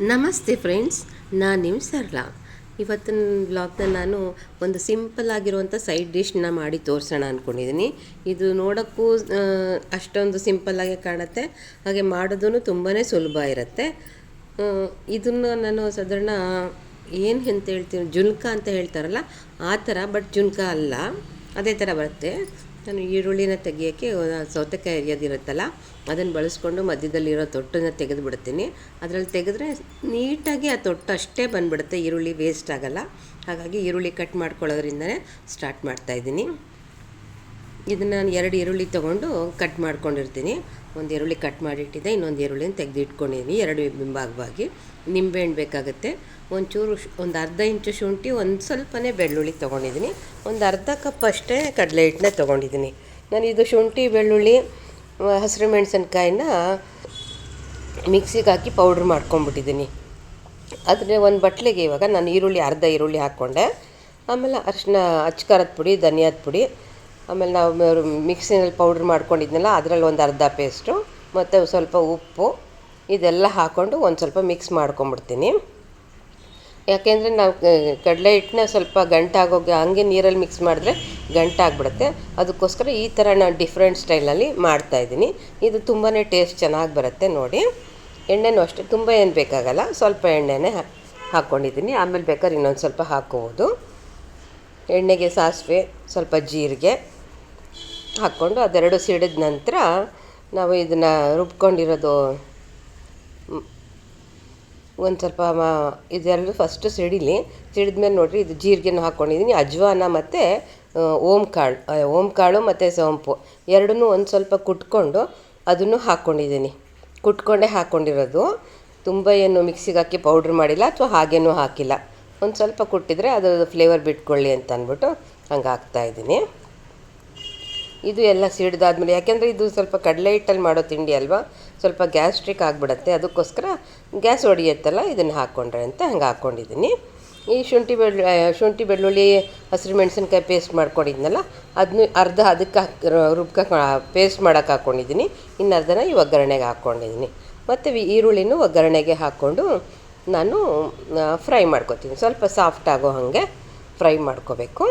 ನಮಸ್ತೆ ಫ್ರೆಂಡ್ಸ್, ನಾನು ನಿಮ್ಮ ಸರಳ ಇವತ್ತಿನ ಬ್ಲಾಗ್ನ ನಾನು ಒಂದು ಸಿಂಪಲ್ ಆಗಿರುವಂಥ ಸೈಡ್ ಡಿಶ್ನ ಮಾಡಿ ತೋರಿಸೋಣ ಅಂದ್ಕೊಂಡಿದ್ದೀನಿ ಇದು ನೋಡೋಕ್ಕೂ ಅಷ್ಟೊಂದು ಸಿಂಪಲ್ಲಾಗಿ ಕಾಣುತ್ತೆ. ಹಾಗೆ ಮಾಡೋದೂ ತುಂಬಾ ಸುಲಭ ಇರುತ್ತೆ. ಇದನ್ನು ನಾನು ಸಾಧಾರಣ ಏನು ಅಂತ ಹೇಳ್ತೀನಿ, ಜುನ್ಕ ಅಂತ ಹೇಳ್ತಾರಲ್ಲ, ಆ ಥರ ಬಟ್ ಜುನ್ಕ ಅಲ್ಲ. ಅದೇ ಥರ ಬರುತ್ತೆ. ನಾನು ಈರುಳ್ಳಿನ ತೆಗಿಯೋಕ್ಕೆ ಸೌತೆಕಾಯಿ ಅರಿಯೋದಿರುತ್ತಲ್ಲ ಅದನ್ನು ಬಳಸ್ಕೊಂಡು ಮಧ್ಯದಲ್ಲಿರೋ ತೊಟ್ಟನ್ನು ತೆಗೆದು ಬಿಡ್ತೀನಿ. ಅದರಲ್ಲಿ ತೆಗೆದ್ರೆ ನೀಟಾಗಿ ಆ ತೊಟ್ಟು ಅಷ್ಟೇ ಬಂದುಬಿಡುತ್ತೆ, ಈರುಳ್ಳಿ ವೇಸ್ಟ್ ಆಗೋಲ್ಲ. ಹಾಗಾಗಿ ಈರುಳ್ಳಿ ಕಟ್ ಮಾಡ್ಕೊಳ್ಳೋದ್ರಿಂದನೇ ಸ್ಟಾರ್ಟ್ ಮಾಡ್ತಾಯಿದ್ದೀನಿ ಇದನ್ನು ನಾನು ಎರಡು ಈರುಳ್ಳಿ ತೊಗೊಂಡು ಕಟ್ ಮಾಡ್ಕೊಂಡಿರ್ತೀನಿ. ಒಂದು ಈರುಳ್ಳಿ ಕಟ್ ಮಾಡಿಟ್ಟಿದ್ದೆ, ಇನ್ನೊಂದು ಈರುಳ್ಳಿನ ತೆಗೆದು ಇಟ್ಕೊಂಡಿದ್ದೀನಿ ಎರಡು ಬಿಂಬಾಗವಾಗಿ. ನಿಂಬೆಹಣ್ಣು ಬೇಕಾಗುತ್ತೆ. ಒಂಚೂರು ಒಂದು ಅರ್ಧ ಇಂಚು ಶುಂಠಿ, ಒಂದು ಸ್ವಲ್ಪನೇ ಬೆಳ್ಳುಳ್ಳಿ ತೊಗೊಂಡಿದ್ದೀನಿ ಒಂದು ಅರ್ಧ ಕಪ್ ಅಷ್ಟೇ ಕಡಲೆ ಹಿಟ್ಟನ್ನ ತೊಗೊಂಡಿದ್ದೀನಿ ನಾನು ಇದು ಶುಂಠಿ, ಬೆಳ್ಳುಳ್ಳಿ ಹಸಿರು ಮೆಣಸಿನ್ಕಾಯಿನ ಮಿಕ್ಸಿಗೆ ಹಾಕಿ ಪೌಡ್ರ್ ಮಾಡ್ಕೊಂಡ್ಬಿಟ್ಟಿದ್ದೀನಿ ಆದರೆ ಒಂದು ಬಟ್ಲಿಗೆ ಇವಾಗ ನಾನು ಈರುಳ್ಳಿ, ಅರ್ಧ ಈರುಳ್ಳಿ ಹಾಕ್ಕೊಂಡೆ. ಆಮೇಲೆ ಅರಿಶಿನ ಅಚ್ಕಾರದ ಪುಡಿ, ಧನಿಯಾದ ಪುಡಿ. ಆಮೇಲೆ ನಾವು ಮಿಕ್ಸಿನಲ್ಲಿ ಪೌಡ್ರ್ ಮಾಡ್ಕೊಂಡಿದ್ನಲ್ಲ, ಅದರಲ್ಲಿ ಒಂದು ಅರ್ಧ ಪೇಸ್ಟು, ಮತ್ತು ಸ್ವಲ್ಪ ಉಪ್ಪು, ಇದೆಲ್ಲ ಹಾಕ್ಕೊಂಡು ಒಂದು ಸ್ವಲ್ಪ ಮಿಕ್ಸ್ ಮಾಡ್ಕೊಂಬಿಡ್ತೀನಿ. ಯಾಕೆಂದರೆ ನಾವು ಕಡಲೆ ಹಿಟ್ಟನ್ನ ಸ್ವಲ್ಪ ಗಂಟಾಗೋಗಿ ಹಂಗೆ ನೀರಲ್ಲಿ ಮಿಕ್ಸ್ ಮಾಡಿದ್ರೆ ಗಂಟಾಗ್ಬಿಡುತ್ತೆ. ಅದಕ್ಕೋಸ್ಕರ ಈ ಥರ ನಾನು ಡಿಫ್ರೆಂಟ್ ಸ್ಟೈಲಲ್ಲಿ ಮಾಡ್ತಾಯಿದ್ದೀನಿ ಇದು ತುಂಬಾ ಟೇಸ್ಟ್ ಚೆನ್ನಾಗಿ ಬರುತ್ತೆ ನೋಡಿ. ಎಣ್ಣೆನೂ ಅಷ್ಟೇ, ತುಂಬ ಏನು ಬೇಕಾಗಲ್ಲ, ಸ್ವಲ್ಪ ಎಣ್ಣೆನೇ ಹಾಕ್ಕೊಂಡಿದ್ದೀನಿ ಆಮೇಲೆ ಬೇಕಾದ್ರೆ ಇನ್ನೊಂದು ಸ್ವಲ್ಪ ಹಾಕ್ಕೋಬೋದು. ಎಣ್ಣೆಗೆ ಸಾಸಿವೆ, ಸ್ವಲ್ಪ ಜೀರಿಗೆ ಹಾಕ್ಕೊಂಡು ಅದೆರಡು ಸಿಡಿದ ನಂತರ ನಾವು ಇದನ್ನು ರುಬ್ಕೊಂಡಿರೋದು ಒಂದು ಸ್ವಲ್ಪ ಮಾ, ಇದೆರಡು ಫಸ್ಟು ಸಿಡಿಲಿ ಸಿಡಿದ್ಮೇಲೆ ನೋಡಿರಿ ಇದು ಜೀರಿಗೆನ ಹಾಕ್ಕೊಂಡಿದ್ದೀನಿ ಅಜ್ವಾನ ಮತ್ತು ಓಮ್ ಕಾಳು ಓಮ್ ಕಾಳು ಮತ್ತು ಸೋಂಪು, ಎರಡನ್ನೂ ಒಂದು ಸ್ವಲ್ಪ ಕುಟ್ಕೊಂಡು ಅದನ್ನು ಹಾಕ್ಕೊಂಡಿದ್ದೀನಿ ಕುಟ್ಕೊಂಡೇ ಹಾಕ್ಕೊಂಡಿರೋದು ತುಂಬ ಏನು ಮಿಕ್ಸಿಗೆ ಹಾಕಿ ಪೌಡ್ರ್ ಮಾಡಿಲ್ಲ ಅಥವಾ ಹಾಗೇನೂ ಹಾಕಿಲ್ಲ. ಒಂದು ಸ್ವಲ್ಪ ಕುಟ್ಟಿದರೆ ಅದು ಫ್ಲೇವರ್ ಬಿಟ್ಕೊಳ್ಳಿ ಅಂತ ಅಂದ್ಬಿಟ್ಟು ಹಂಗೆ ಹಾಕ್ತಾಯಿದ್ದೀನಿ ಇದು ಎಲ್ಲ ಸಿಡಿದಾದ್ಮೇಲೆ, ಯಾಕೆಂದರೆ ಇದು ಸ್ವಲ್ಪ ಕಡಲೆ ಹಿಟ್ಟಲ್ಲಿ ಮಾಡೋ ತಿಂಡಿ ಅಲ್ವಾ? ಸ್ವಲ್ಪ ಗ್ಯಾಸ್ಟ್ರಿಕ್ ಆಗಿಬಿಡತ್ತೆ. ಅದಕ್ಕೋಸ್ಕರ ಗ್ಯಾಸ್ ಹೊಡಿಯುತ್ತಲ್ಲ ಇದನ್ನು ಹಾಕ್ಕೊಂಡ್ರೆ ಅಂತ ಹಂಗೆ ಹಾಕ್ಕೊಂಡಿದ್ದೀನಿ ಈ ಶುಂಠಿ ಬೆಳ್ಳು ಶುಂಠಿ ಬೆಳ್ಳುಳ್ಳಿ, ಹಸಿರು ಮೆಣಸಿನ್ಕಾಯಿ ಪೇಸ್ಟ್ ಮಾಡ್ಕೊಂಡಿದ್ನಲ್ಲ ಅದನ್ನು ಅರ್ಧ ಅದಕ್ಕೆ ರುಬ್ಕ ಪೇಸ್ಟ್ ಮಾಡೋಕೆ ಹಾಕ್ಕೊಂಡಿದ್ದೀನಿ ಇನ್ನು ಅರ್ಧನ ಈ ಒಗ್ಗರಣೆಗೆ ಹಾಕ್ಕೊಂಡಿದ್ದೀನಿ ಮತ್ತು ಈರುಳ್ಳಿನೂ ಒಗ್ಗರಣೆಗೆ ಹಾಕ್ಕೊಂಡು ನಾನು ಫ್ರೈ ಮಾಡ್ಕೊತೀನಿ. ಸ್ವಲ್ಪ ಸಾಫ್ಟ್ ಆಗೋ ಹಾಗೆ ಫ್ರೈ ಮಾಡ್ಕೋಬೇಕು.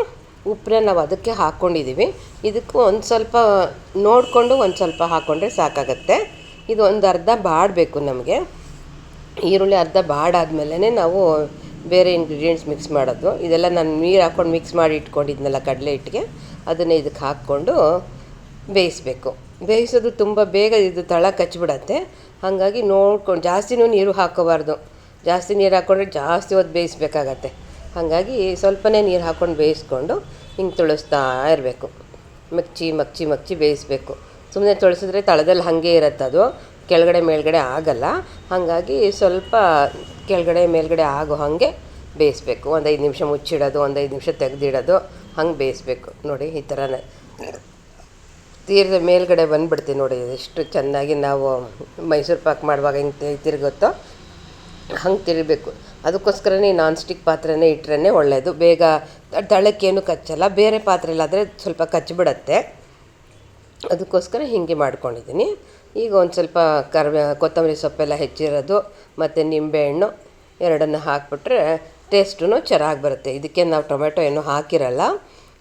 ಉಪ್ಪನ್ನ ನಾವು ಅದಕ್ಕೆ ಹಾಕ್ಕೊಂಡಿದ್ದೀವಿ ಇದಕ್ಕೂ ಒಂದು ಸ್ವಲ್ಪ ನೋಡಿಕೊಂಡು ಒಂದು ಸ್ವಲ್ಪ ಹಾಕ್ಕೊಂಡ್ರೆ ಸಾಕಾಗತ್ತೆ. ಇದು ಒಂದು ಅರ್ಧ ಬಾಡಬೇಕು ನಮಗೆ. ಈರುಳ್ಳಿ ಅರ್ಧ ಬಾಡಾದ್ಮೇಲೆ ನಾವು ಬೇರೆ ಇಂಗ್ರೀಡಿಯೆಂಟ್ಸ್ ಮಿಕ್ಸ್ ಮಾಡೋದು. ಇದೆಲ್ಲ ನಾನು ನೀರು ಹಾಕ್ಕೊಂಡು ಮಿಕ್ಸ್ ಮಾಡಿ ಇಟ್ಕೊಂಡಿದ್ನಲ್ಲ ಕಡಲೆ ಹಿಟ್ಟಿಗೆ, ಅದನ್ನೇ ಇದಕ್ಕೆ ಹಾಕ್ಕೊಂಡು ಬೇಯಿಸ್ಬೇಕು. ಬೇಯಿಸೋದು ತುಂಬ ಬೇಗ ಇದು ತಳ ಕಚ್ಚಿಬಿಡತ್ತೆ ಹಾಗಾಗಿ ನೋಡ್ಕೊಂಡು ಜಾಸ್ತಿನೂ ನೀರು ಹಾಕೋಬಾರ್ದು. ಜಾಸ್ತಿ ನೀರು ಹಾಕ್ಕೊಂಡ್ರೆ ಜಾಸ್ತಿ ಹೊತ್ತು ಬೇಯಿಸ್ಬೇಕಾಗತ್ತೆ. ಹಾಗಾಗಿ ಸ್ವಲ್ಪನೇ ನೀರು ಹಾಕ್ಕೊಂಡು ಬೇಯಿಸ್ಕೊಂಡು ಹಿಂಗೆ ತುಳಿಸ್ತಾ ಇರಬೇಕು. ಮಗ್ಚಿ ಮಗ್ಚಿ ಮಗ್ಚಿ ಬೇಯಿಸ್ಬೇಕು. ಸುಮ್ಮನೆ ತೊಳಸಿದ್ರೆ ತಳದಲ್ಲಿ ಹಾಗೆ ಅದು. ಕೆಳಗಡೆ, ಮೇಲ್ಗಡೆ ಆಗಲ್ಲ. ಹಾಗಾಗಿ ಸ್ವಲ್ಪ ಕೆಳಗಡೆ, ಮೇಲ್ಗಡೆ ಆಗೋ ಹಾಗೆ ಬೇಯಿಸ್ಬೇಕು. ಒಂದು ಐದು ನಿಮಿಷ ಮುಚ್ಚಿಡೋದು, ಒಂದು ಐದು ನಿಮಿಷ ತೆಗೆದಿಡೋದು, ಹಂಗೆ ಬೇಯಿಸ್ಬೇಕು. ನೋಡಿ, ಈ ಥರನೇ ತೀರದ ಮೇಲ್ಗಡೆ ಬಂದುಬಿಡ್ತೀವಿ ನೋಡಿ, ಎಷ್ಟು ಚೆನ್ನಾಗಿ ನಾವು ಮೈಸೂರು ಪಾಕ್ ಮಾಡುವಾಗ ಹಿಂಗೆ ತಿರುಗುತ್ತೋ ಹಂಗೆ ತಿರುಗಬೇಕು ಅದಕ್ಕೋಸ್ಕರನೇ ನಾನ್ ಸ್ಟಿಕ್ ಪಾತ್ರೆನೇ ಇಟ್ಟರೆ ಒಳ್ಳೆಯದು ಬೇಗ ತಳಕ್ಕೇನು ಕಚ್ಚಲ್ಲ. ಬೇರೆ ಪಾತ್ರೆಲಾದರೆ ಸ್ವಲ್ಪ ಕಚ್ಚಿಬಿಡತ್ತೆ ಅದಕ್ಕೋಸ್ಕರ ಹೀಗೆ ಮಾಡ್ಕೊಂಡಿದ್ದೀನಿ. ಈಗ ಒಂದು ಸ್ವಲ್ಪ ಕರಿಬೇ ಕೊತ್ತಂಬರಿ ಸೊಪ್ಪೆಲ್ಲ ಹೆಚ್ಚಿರೋದು ಮತ್ತು ನಿಂಬೆಹಣ್ಣು ಎರಡನ್ನು ಹಾಕಿಬಿಟ್ರೆ ಟೇಸ್ಟೂ ಚೆನ್ನಾಗಿ ಬರುತ್ತೆ. ಇದಕ್ಕೆ ನಾವು ಟೊಮೆಟೊ ಏನು ಹಾಕಿರಲ್ಲ.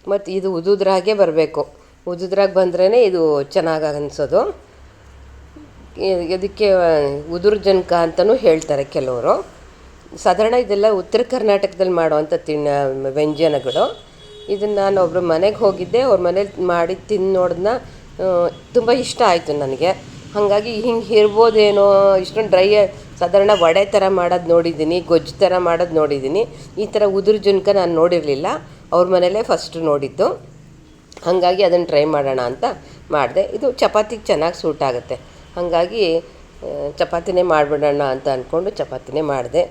ಮತ್ತು ಇದು ಉದುದ್ರಾಗೆ ಬರಬೇಕು. ಉದುದ್ರಾಗೆ ಬಂದ್ರೇ ಇದು ಚೆನ್ನಾಗಿ ಅನಿಸೋದು. ಇದಕ್ಕೆ ಉದುರು ಜನಕ ಅಂತಲೂ ಹೇಳ್ತಾರೆ ಕೆಲವರು. ಸಾಧಾರಣ ಇದೆಲ್ಲ ಉತ್ತರ ಕರ್ನಾಟಕದಲ್ಲಿ ಮಾಡುವಂಥ ತಿನ್ನ, ವ್ಯಂಜನಗಳು. ಇದನ್ನು ನಾನು ಒಬ್ಬರು ಮನೆಗೆ ಹೋಗಿದ್ದೆ, ಅವ್ರ ಮನೇಲಿ ಮಾಡಿ ತಿಂದು ನೋಡಿದ್ನ ತುಂಬ ಇಷ್ಟ ಆಯಿತು ನನಗೆ. ಹಾಗಾಗಿ ಹಿಂಗೆ ಇರ್ಬೋದೇನೋ, ಇಷ್ಟೊಂದು ಡ್ರೈ, ಸಾಧಾರಣ ವಡೆ ಥರ ಮಾಡೋದು ನೋಡಿದ್ದೀನಿ, ಗೊಜ್ಜು ಥರ ಮಾಡೋದು ನೋಡಿದ್ದೀನಿ. ಈ ಥರ ಉದುರು ಜುನ್ಕ ನಾನು ನೋಡಿರಲಿಲ್ಲ, ಅವ್ರ ಮನೇಲೇ ಫಸ್ಟ್ ನೋಡಿದ್ದು. ಹಾಗಾಗಿ ಅದನ್ನು ಟ್ರೈ ಮಾಡೋಣ ಅಂತ ಮಾಡಿದೆ. ಇದು ಚಪಾತಿಗೆ ಚೆನ್ನಾಗಿ ಸೂಟ್ ಆಗುತ್ತೆ. ಹಾಗಾಗಿ ಚಪಾತಿನೇ ಮಾಡಿಬಿಡೋಣ ಅಂತ ಅಂದ್ಕೊಂಡು ಚಪಾತಿನೇ ಮಾಡಿದೆ.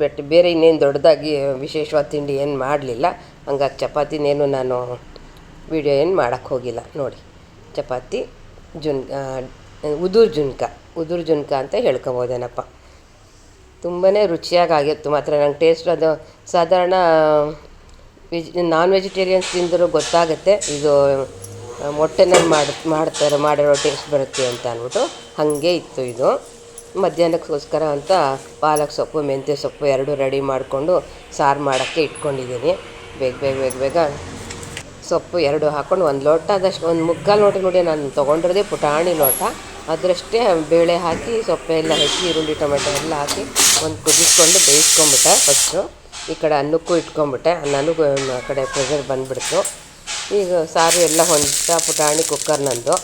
ಬಟ್ ಬೇರೆ ಇನ್ನೇನು ದೊಡ್ಡದಾಗಿ ವಿಶೇಷವಾದ ತಿಂಡಿ ಏನು ಮಾಡಲಿಲ್ಲ. ಹಂಗಾಗಿ ಚಪಾತಿನೇನು ನಾನು ವಿಡಿಯೋ ಏನು ಮಾಡೋಕ್ಕೆ ಹೋಗಿಲ್ಲ. ನೋಡಿ, ಚಪಾತಿ, ಜುನ್ ಉದುರು ಜುನ್ಕ ಉದುರು ಜುನ್ಕ ಅಂತ ಹೇಳ್ಕೊಬೋದೇನಪ್ಪ. ತುಂಬಾ ರುಚಿಯಾಗಿ ಆಗಿತ್ತು ಮಾತ್ರ ನಂಗೆ ಟೇಸ್ಟ್ ಅದು ಸಾಧಾರಣ ವೆಜ್ ನಾನ್ ವೆಜಿಟೇರಿಯನ್ಸ್ ತಿಂದರೂ ಗೊತ್ತಾಗುತ್ತೆ. ಇದು ಮೊಟ್ಟೆನಲ್ಲಿ ಮಾಡಿ, ಮಾಡ್ತಾರೆ, ಮಾಡಿರೋ ಟೇಸ್ಟ್ ಬರುತ್ತೆ ಅಂತ ಅಂದ್ಬಿಟ್ಟು ಹಾಗೆ ಇತ್ತು ಇದು. ಮಧ್ಯಾಹ್ನಕ್ಕೋಸ್ಕರ ಅಂತ ಪಾಲಕ್ ಸೊಪ್ಪು, ಮೆಂತ್ಯ ಸೊಪ್ಪು ಎರಡು ರೆಡಿ ಮಾಡಿಕೊಂಡು ಸಾರು ಮಾಡೋಕ್ಕೆ ಇಟ್ಕೊಂಡಿದ್ದೀನಿ. ಬೇಗ ಬೇಗ ಬೇಗ ಬೇಗ ಸೊಪ್ಪು ಎರಡು ಹಾಕ್ಕೊಂಡು ಒಂದು ಲೋಟ ಆದಷ್ಟು ಒಂದು ಮುಗ್ಗಾಲು ಲೋಟ ನೋಡಿ ನಾನು ತೊಗೊಂಡಿರೋದೇ ಪುಟಾಣಿ ಲೋಟ. ಅದರಷ್ಟೇ ಬೇಳೆ ಹಾಕಿ ಸೊಪ್ಪೆಲ್ಲ ಹೆಚ್ಚಿ, ಈರುಳ್ಳಿ, ಟೊಮೆಟೊ ಎಲ್ಲ ಹಾಕಿ ಒಂದು ಕುದಿಸ್ಕೊಂಡು ಬೇಯಿಸ್ಕೊಂಬಿಟ್ಟೆ ಫಸ್ಟು ಈ ಕಡೆ ಅನ್ನಕ್ಕೂ ಇಟ್ಕೊಂಬಿಟ್ಟೆ ಅನ್ನನೂ ಆ ಕಡೆ ಪ್ರೆಷರ್ ಬಂದುಬಿಡ್ತು. ಈಗ ಸಾರು ಎಲ್ಲ ಹೊಂದ ಪುಟಾಣಿ ಕುಕ್ಕರ್ ನಂದು.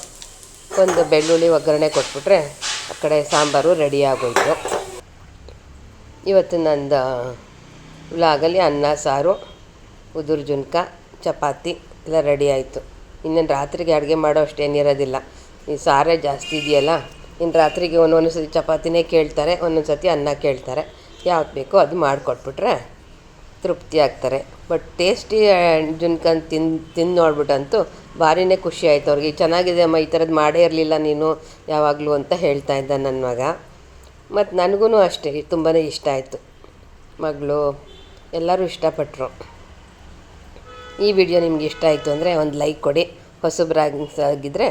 ಒಂದು ಬೆಳ್ಳುಳ್ಳಿ ಒಗ್ಗರಣೆ ಕೊಟ್ಬಿಟ್ರೆ ಆ ಕಡೆ ಸಾಂಬಾರು ರೆಡಿ ಆಗೋಯ್ತು. ಇವತ್ತು ನಂದು ವ್ಲಾಗಲ್ಲಿ ಅನ್ನ, ಸಾರು, ಉದುರು ಜುನ್ಕ, ಚಪಾತಿ ಎಲ್ಲ ರೆಡಿ ಆಯಿತು. ಇನ್ನೇನು ರಾತ್ರಿಗೆ ಅಡುಗೆ ಮಾಡೋ ಅಷ್ಟೇನಿರೋದಿಲ್ಲ ಈ ಸಾರೇ ಜಾಸ್ತಿ ಇದೆಯಲ್ಲ ಇನ್ನು ರಾತ್ರಿಗೆ ಒಂದೊಂದು ಸತಿ ಚಪಾತಿನೇ ಕೇಳ್ತಾರೆ ಒಂದೊಂದು ಸತಿ ಅನ್ನ ಕೇಳ್ತಾರೆ. ಯಾವ್ದು ಬೇಕೋ ಅದು ಮಾಡಿಕೊಟ್ಬಿಟ್ರೆ ತೃಪ್ತಿ ಆಗ್ತಾರೆ. ಬಟ್ ಟೇಸ್ಟಿ ಜುನ್ಕನ್ ತಿಂದು ತಿಂದು ನೋಡ್ಬಿಟ್ಟಂತೂ ಭಾರಿನೇ ಖುಷಿ ಆಯಿತು ಅವ್ರಿಗೆ. ಚೆನ್ನಾಗಿದೆ ಅಮ್ಮ, ಈ ಥರದ್ದು ಮಾಡೇ ಇರಲಿಲ್ಲ ನೀನು ಯಾವಾಗಲೂ ಅಂತ ಹೇಳ್ತಾ ಇದ್ದ ನನ್ನ ಮಗ. ಮತ್ತು ನನಗೂ ಅಷ್ಟೇ ತುಂಬಾ ಇಷ್ಟ ಆಯಿತು. ಮಗಳು, ಎಲ್ಲರೂ ಇಷ್ಟಪಟ್ಟರು ಈ ವಿಡಿಯೋ ನಿಮ್ಗೆ ಇಷ್ಟ ಆಯಿತು ಅಂದರೆ ಒಂದು ಲೈಕ್ ಕೊಡಿ. ಹೊಸಬ್ರಾಗಿದ್ದರೆ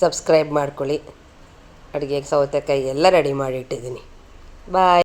ಸಬ್ಸ್ಕ್ರೈಬ್ ಮಾಡ್ಕೊಳ್ಳಿ. ಅಡುಗೆಗೆ ಸೌತೆಕಾಯಿ ಎಲ್ಲ ರೆಡಿ ಮಾಡಿ ಇಟ್ಟಿದ್ದೀನಿ ಬಾಯ್.